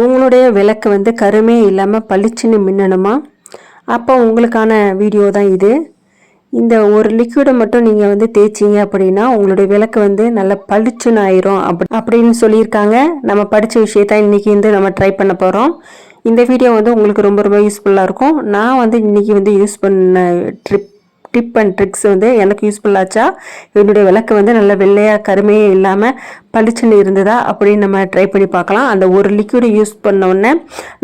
உங்களுடைய விளக்கு வந்து கருமே இல்லாமல் பளிச்சுன்னு மின்னணுமா? அப்போ உங்களுக்கான வீடியோ தான் இது. இந்த ஒரு லிக்விடை மட்டும் நீங்கள் வந்து தேய்ச்சிங்க அப்படின்னா உங்களுடைய விளக்கு வந்து நல்லா பளிச்சுன்னு ஆயிரும் அப்படி அப்படின்னு சொல்லியிருக்காங்க. நம்ம படித்த விஷயத்த இன்றைக்கி வந்து நம்ம ட்ரை பண்ண போகிறோம் இந்த வீடியோ வந்து உங்களுக்கு ரொம்ப ரொம்ப யூஸ்ஃபுல்லாக இருக்கும். நான் வந்து இன்றைக்கி வந்து யூஸ் பண்ண ட்ரிப் டிப் அண்ட் ட்ரிக்ஸ் வந்து எனக்கு யூஸ்ஃபுல்லாச்சா என்னுடைய விளக்கு வந்து நல்ல வெள்ளையாக கருமையே இல்லாமல் பளிச்சுன்னு இருந்ததா? அப்படின்னு நம்ம ட்ரை பண்ணி பார்க்கலாம். அந்த ஒரு லிக்யூடை யூஸ் பண்ணோடனே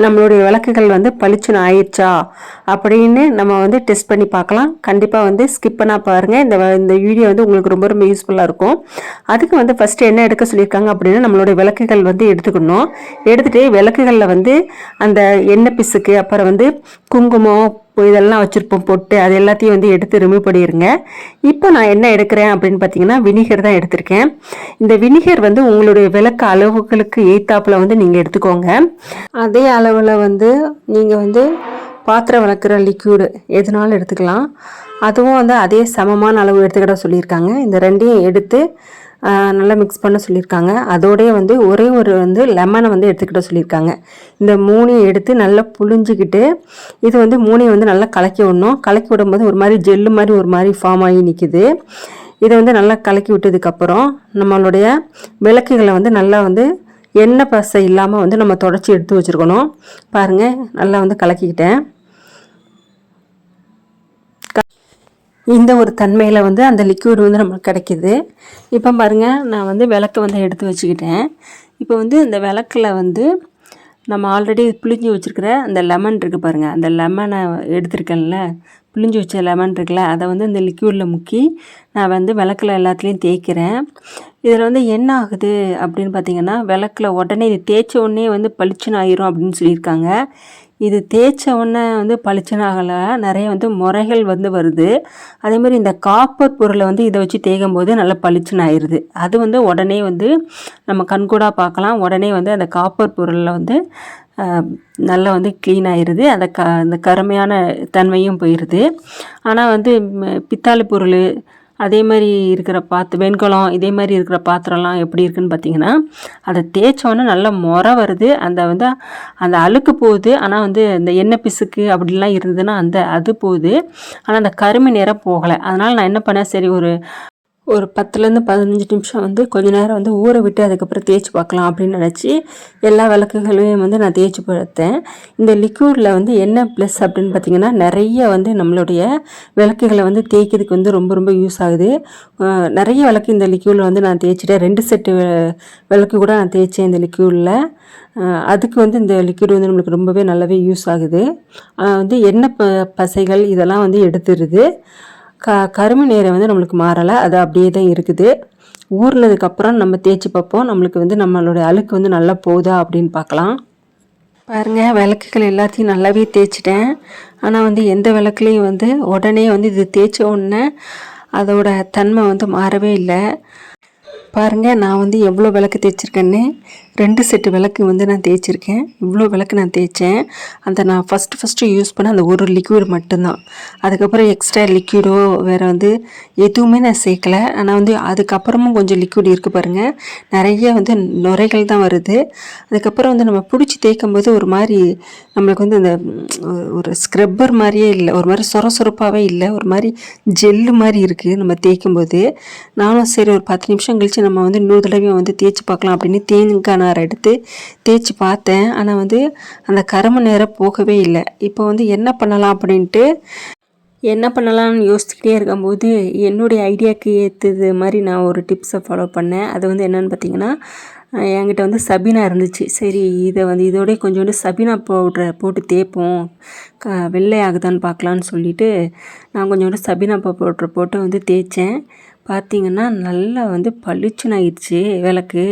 நம்மளுடைய விளக்குகள் வந்து பளிச்சுன்னு ஆயிடுச்சா? அப்படின்னு நம்ம வந்து டெஸ்ட் பண்ணி பார்க்கலாம். கண்டிப்பாக வந்து ஸ்கிப் பண்ணால் பாருங்கள் இந்த இந்த வீடியோ வந்து உங்களுக்கு ரொம்ப ரொம்ப யூஸ்ஃபுல்லாக இருக்கும். அதுக்கு வந்து ஃபஸ்ட்டு என்ன எடுக்க சொல்லியிருக்காங்க அப்படின்னா நம்மளுடைய விளக்குகள் வந்து எடுத்துக்கணும். எடுத்துகிட்டு விளக்குகளில் வந்து அந்த எண்ணெய் பிசுக்கு அப்புறம் வந்து குங்குமம் இதெல்லாம் வச்சுருப்போம் பொட்டு அது எல்லாத்தையும் வந்து எடுத்து ரிமூவ் பண்ணிடுங்க இப்போ நான் என்ன எடுக்கிறேன் அப்படின்னு பார்த்தீங்கன்னா வினிகர் தான் எடுத்திருக்கேன். இந்த வினிகர் வந்து உங்களுடைய விளக்கு அளவுகளுக்கு ஏத்தாப்பில் வந்து நீங்கள் எடுத்துக்கோங்க. அதே அளவில் வந்து நீங்கள் வந்து பாத்திரம் விளக்குற லிக்யூடு எதுனாலும் எடுத்துக்கலாம். அதுவும் வந்து அதே சமமான அளவு எடுத்துக்கிட சொல்லியிருக்காங்க. இந்த ரெண்டையும் எடுத்து நல்லா மிக்ஸ் பண்ண சொல்லியிருக்காங்க. அதோடய வந்து ஒரே ஒரு வந்து லெமனை வந்து எடுத்துக்கிட்ட சொல்லியிருக்காங்க. இந்த மூணையும் எடுத்து நல்லா புழிஞ்சிக்கிட்டு இது வந்து மூணையை வந்து நல்லா கலக்கி விடணும். கலக்கி விடும்போது ஒரு மாதிரி ஜெல்லு மாதிரி ஒரு மாதிரி ஃபார்ம் ஆகி நிற்கிது இதை வந்து நல்லா கலக்கி விட்டதுக்கப்புறம் நம்மளுடைய விளக்குகளை வந்து நல்லா வந்து எண்ணெய் பசை இல்லாமல் வந்து நம்ம தொடச்சி எடுத்து வச்சுருக்கணும். பாருங்கள் நல்லா வந்து கலக்கிக்கிட்டேன். இந்த ஒரு தன்மையில் வந்து அந்த லிக்யூடு வந்து நம்மளுக்கு கிடைக்கிது. இப்போ பாருங்கள் நான் வந்து விளக்கு வந்து எடுத்து வச்சுக்கிட்டேன். இப்போ வந்து இந்த விளக்கில் வந்து நம்ம ஆல்ரெடி புளிஞ்சு வச்சுருக்கிற அந்த லெமன் இருக்குது பாருங்கள் அந்த லெமனை எடுத்திருக்கேன்ல புளிஞ்சு வச்ச லெமன் இருக்குல்ல அதை வந்து இந்த லிக்யூடில் முக்கி நான் வந்து விளக்கில் எல்லாத்துலேயும் தேய்க்கிறேன். இதில் வந்து என்ன ஆகுது அப்படின்னு பார்த்தீங்கன்னா விளக்கில் உடனே இது தேய்ச்ச உடனே வந்து பளிச்சுன்னு ஆயிரும் அப்படின்னு சொல்லியிருக்காங்க. இது தேய்ச்ச உடனே வந்து பளிச்சுன்னு ஆகலை நிறைய வந்து முறைகள் வந்து வருது. அதே மாதிரி இந்த காப்பர் பொருளை வந்து இதை வச்சு தேய்க்கும் போது நல்லா பளிச்சுன்னு ஆயிடுது அது வந்து உடனே வந்து நம்ம கண்கூடாக பார்க்கலாம். உடனே வந்து அந்த காப்பர் பொருளில் வந்து நல்லா வந்து க்ளீன் ஆயிடுது அந்த க அந்த கருமையான தன்மையும் போயிடுது ஆனால் வந்து ம், பித்தாளை பொருள் அதே மாதிரி இருக்கிற பாத்து வெண்கலம் இதே மாதிரி இருக்கிற பாத்திரம்லாம் எப்படி இருக்குன்னு பார்த்தீங்கன்னா அதை தேய்ச்சோன்னே நல்ல முறை வருது. அந்த வந்து அந்த அழுக்கு போகுது. ஆனால் வந்து அந்த எண்ணெய் பிசுக்கு அப்படிலாம் இருந்ததுன்னா அந்த அது போகுது. ஆனால் அந்த கருமை நிறம் போகலை. அதனால் நான் என்ன பண்ணேன் சரி ஒரு ஒரு பத்துலேருந்து பதினஞ்சு நிமிஷம் வந்து கொஞ்ச நேரம் வந்து ஊற விட்டு அதுக்கப்புறம் தேய்ச்சி பார்க்கலாம் அப்படின்னு நினச்சி எல்லா விளக்குகளையும் வந்து நான் தேய்ச்சி பார்த்தேன் இந்த லிக்யூடில் வந்து என்ன ப்ளஸ் அப்படின்னு பார்த்தீங்கன்னா நிறைய வந்து நம்மளுடைய விளக்குகளை வந்து தேய்க்கிறதுக்கு வந்து ரொம்ப ரொம்ப யூஸ் ஆகுது. நிறைய விளக்கு இந்த லிக்யூடில் வந்து நான் தேய்ச்சிட்டேன். ரெண்டு செட்டு விளக்கு கூட நான் தேய்ச்சேன் இந்த லிக்யூடில் அதுக்கு வந்து இந்த லிக்யூட் வந்து நம்மளுக்கு ரொம்பவே நல்லாவே யூஸ் ஆகுது. வந்து எண்ணெய் ப பசைகள் இதெல்லாம் வந்து எடுத்துருது. க கருமை நேரம் வந்து நம்மளுக்கு மாறலை. அது அப்படியே தான் இருக்குது. ஊறினதுக்கப்புறம் நம்ம தேய்ச்சி பார்ப்போம். நம்மளுக்கு வந்து நம்மளோட அழுக்கு வந்து நல்லா போகுதா அப்படின்னு பார்க்கலாம். பாருங்கள் விளக்குகள் எல்லாத்தையும் நல்லாவே தேய்ச்சிட்டேன். ஆனால் வந்து எந்த விளக்குலையும் வந்து உடனே வந்து இது தேய்ச்ச உடனே அதோட தன்மை வந்து மாறவே இல்லை. பாருங்கள் நான் வந்து எவ்வளோ விளக்கு தேய்ச்சிருக்கேன்னு. ரெண்டு செட்டு விளக்கு வந்து நான் தேய்ச்சிருக்கேன். இவ்வளோ விளக்கு நான் தேய்ச்சேன். அந்த நான் ஃபஸ்ட்டு ஃபஸ்ட்டு யூஸ் பண்ண அந்த ஒரு லிக்யூடு மட்டும்தான். அதுக்கப்புறம் எக்ஸ்ட்ரா லிக்யூடோ வேறு வந்து எதுவுமே நான் சேர்க்கல. ஆனால் வந்து அதுக்கப்புறமும் கொஞ்சம் லிக்யூட் இருக்குது பாருங்கள் நிறைய வந்து நுரைகள் தான் வருது. அதுக்கப்புறம் வந்து நம்ம பிடிச்சி தேய்க்கும் போது ஒரு மாதிரி நம்மளுக்கு வந்து அந்த ஒரு ஸ்க்ரப்பர் மாதிரியே இல்லை. ஒரு மாதிரி சொர சொரப்பாகவே இல்லை. ஒரு மாதிரி ஜெல்லு மாதிரி இருக்குது நம்ம தேய்க்கும் போது நானும் சரி ஒரு பத்து நிமிஷம் கழித்து நம்ம வந்து இன்னொரு தடவையும் வந்து தேய்ச்சி பார்க்கலாம் அப்படின்னு தேங்காய் நார் எடுத்து தேய்ச்சி பார்த்தேன். ஆனால் வந்து அந்த கரும நேரம் போகவே இல்லை. இப்போ வந்து என்ன பண்ணலாம் அப்படின்ட்டு என்ன பண்ணலாம்னு யோசிச்சுக்கிட்டே இருக்கும்போது என்னுடைய ஐடியாவுக்கு ஏற்றது மாதிரி நான் ஒரு டிப்ஸை ஃபாலோ பண்ணேன். அது வந்து என்னென்னு பார்த்தீங்கன்னா என்கிட்ட வந்து சபீனா இருந்துச்சு. சரி இதை வந்து இதோடய கொஞ்சோண்டு சபீனா பவுட்ரை போட்டு தேய்ப்போம். க வெள்ளை ஆகுதான்னு பார்க்கலான்னு சொல்லிட்டு நான் கொஞ்சோண்டு சபீனா பவுட்ரை போட்டு வந்து தேய்ச்சேன். பார்த்தீங்கன்னா நல்லா வந்து பளிச்சுன்னு ஆயிடுச்சு விளக்கு.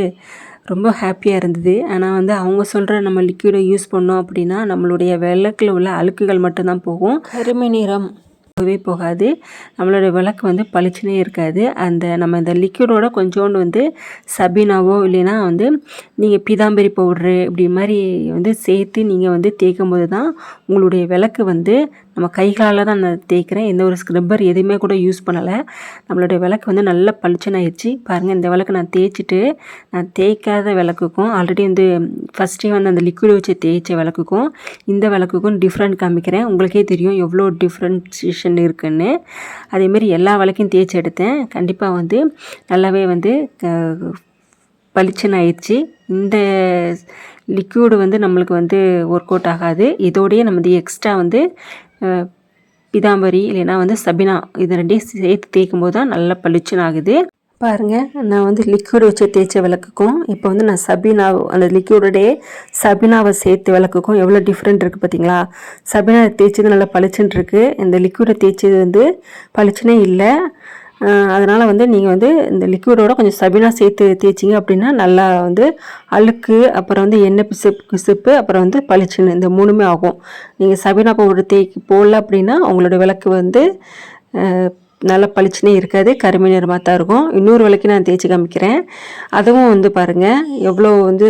ரொம்ப ஹாப்பியாக இருந்தது. ஆனால் வந்து அவங்க சொல்கிற நம்ம லிக்விடை யூஸ் பண்ணோம் அப்படின்னா நம்மளுடைய விளக்கில் உள்ள அழுக்குகள் மட்டும்தான் போகும். கருமை நிறம். போகவே போகாது. நம்மளோட விளக்கு வந்து பளிச்சுனே இருக்காது. அந்த நம்ம இந்த லிக்விடோட கொஞ்சோண்டு வந்து சபீனாவோ இல்லைன்னா வந்து நீங்கள் பீதாம்பரி பவுட்ரு இப்படி மாதிரி வந்து சேர்த்து நீங்கள் வந்து தேய்க்கும் போது தான் உங்களுடைய விளக்கு வந்து நம்ம கைகளால் தான் நான் தேய்க்கிறேன். எந்த ஒரு ஸ்க்ரப்பர் எதுவுமே கூட யூஸ் பண்ணலை. நம்மளுடைய விளக்கு வந்து நல்லா பளிச்சுன்னு ஆயிடுச்சு. பாருங்கள் இந்த விளக்கு நான் தேய்ச்சிட்டு நான் தேய்க்காத விளக்குக்கும் ஆல்ரெடி வந்து ஃபஸ்ட்டே வந்து அந்த லிக்விட் வச்சு தேய்ச்ச விளக்குக்கும் இந்த விளக்குக்கும் டிஃப்ரெண்ட் காமிக்கிறேன். உங்களுக்கே தெரியும் எவ்வளோ டிஃப்ரென்ஷியேஷன் இருக்குன்னு. அதேமாரி எல்லா விளக்கையும் தேய்ச்சி எடுத்தேன். கண்டிப்பாக வந்து நல்லாவே வந்து க- பளிச்சுன்னு ஆயிடுச்சு. இந்த லிக்யூடு வந்து நம்மளுக்கு வந்து ஒர்க் அவுட் ஆகாது. இதோடையே நம்ம வந்து எக்ஸ்ட்ரா வந்து பிதாம்பரி இல்லைன்னா வந்து சபினா இது ரெண்டையும் சேர்த்து தேய்க்கும் போது தான் நல்லா பளிச்சுன்னு ஆகுது பாருங்கள் நான் வந்து லிக்விட் வச்சு தேய்ச்ச விளக்குக்கும் இப்போ வந்து நான் சபினா அந்த லிக்விடோடே சபினாவை சேர்த்து விளக்குக்கும் எவ்வளோ டிஃப்ரெண்ட் இருக்குது பார்த்தீங்களா சபினா தேய்ச்சது நல்லா பளிச்சுன்னு இருக்குது இந்த லிக்விடை தேய்ச்சது வந்து பளிச்சுனே இல்லை. அதனால் வந்து நீங்கள் வந்து இந்த லிக்விடோட கொஞ்சம் சபினா சேர்த்து தேய்ச்சிங்க அப்படின்னா நல்லா வந்து அழுக்கு அப்புறம் வந்து எண்ணெய் பிசுப்பு பிசுப்பு அப்புறம் வந்து பளிச்சுன்னு இந்த மூணுமே ஆகும். நீங்கள் சபினா பவுடர் தேய்க்கு போடல அப்படின்னா உங்களோட விளக்கு வந்து நல்லா பளிச்சுனே இருக்காது கருமை நிறமாக தான் இருக்கும். இன்னொரு விளக்கு நான் தேய்ச்சி காமிக்கிறேன். அதுவும் வந்து பாருங்கள் எவ்வளோ வந்து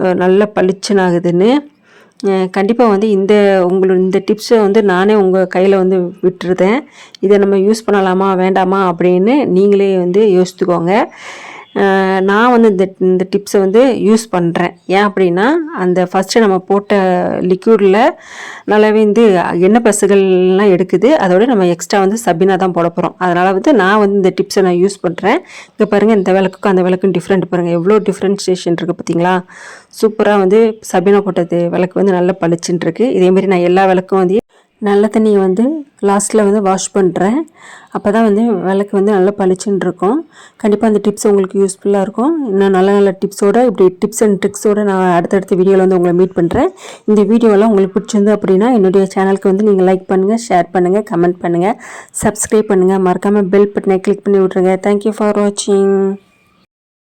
நல்லா நல்ல பளிச்சுன்னு ஆகுதுன்னு. கண்டிப்பாக வந்து இந்த உங்களோட இந்த டிப்ஸை வந்து நானே உங்கள் கையில் வந்து விட்டுருதேன். இதை நம்ம யூஸ் பண்ணலாமா வேண்டாமா அப்படின்னு நீங்களே வந்து யோசித்துக்கோங்க நான் வந்து இந்த இந்த டிப்ஸை வந்து யூஸ் பண்ணுறேன் ஏன் அப்படின்னா அந்த ஃபஸ்ட்டு நம்ம போட்ட லிக்யூடில் நல்லாவே வந்து எண்ணெய் பசுகள்லாம் எடுக்குது. அதோட நம்ம எக்ஸ்ட்ரா வந்து சபினா தான் போட போகிறோம் அதனால் வந்து நான் வந்து இந்த டிப்ஸை நான் யூஸ் பண்ணுறேன் இங்கே பாருங்கள் இந்த விளக்குக்கும் அந்த விளக்கும் டிஃப்ரெண்ட் பாருங்கள் எவ்வளோ டிஃப்ரென்ஷியேஷன் இருக்குது பார்த்தீங்களா? சூப்பராக வந்து சபினா போட்டது விளக்கு வந்து நல்லா பளிச்சுன்னு இருக்கு. இதேமாரி நான் எல்லா விளக்கும் வந்து நல்ல தண்ணியை வந்து லாஸ்ட்டில் வந்து வாஷ் பண்ணுறேன் அப்போ தான் வந்து விளக்கு வந்து நல்லா பளிச்சுன்னு இருக்கும். கண்டிப்பாக அந்த டிப்ஸ் உங்களுக்கு யூஸ்ஃபுல்லாக இருக்கும். இன்னும் நல்ல நல்ல டிப்ஸோட இப்படி டிப்ஸ் அண்ட் ட்ரிக்ஸோடு நான் அடுத்தடுத்த வீடியோவில் வந்து உங்களை மீட் பண்ணுறேன் இந்த வீடியோலாம் உங்களுக்கு பிடிச்சிருந்து அப்படின்னா என்னுடைய சேனலுக்கு வந்து நீங்கள் லைக் பண்ணுங்கள் ஷேர் பண்ணுங்கள் கமெண்ட் பண்ணுங்கள் சப்ஸ்கிரைப் பண்ணுங்கள் மறக்காமல் பெல் பட்டனை கிளிக் பண்ணி விட்ருங்க தேங்க்யூ ஃபார் வாட்சிங்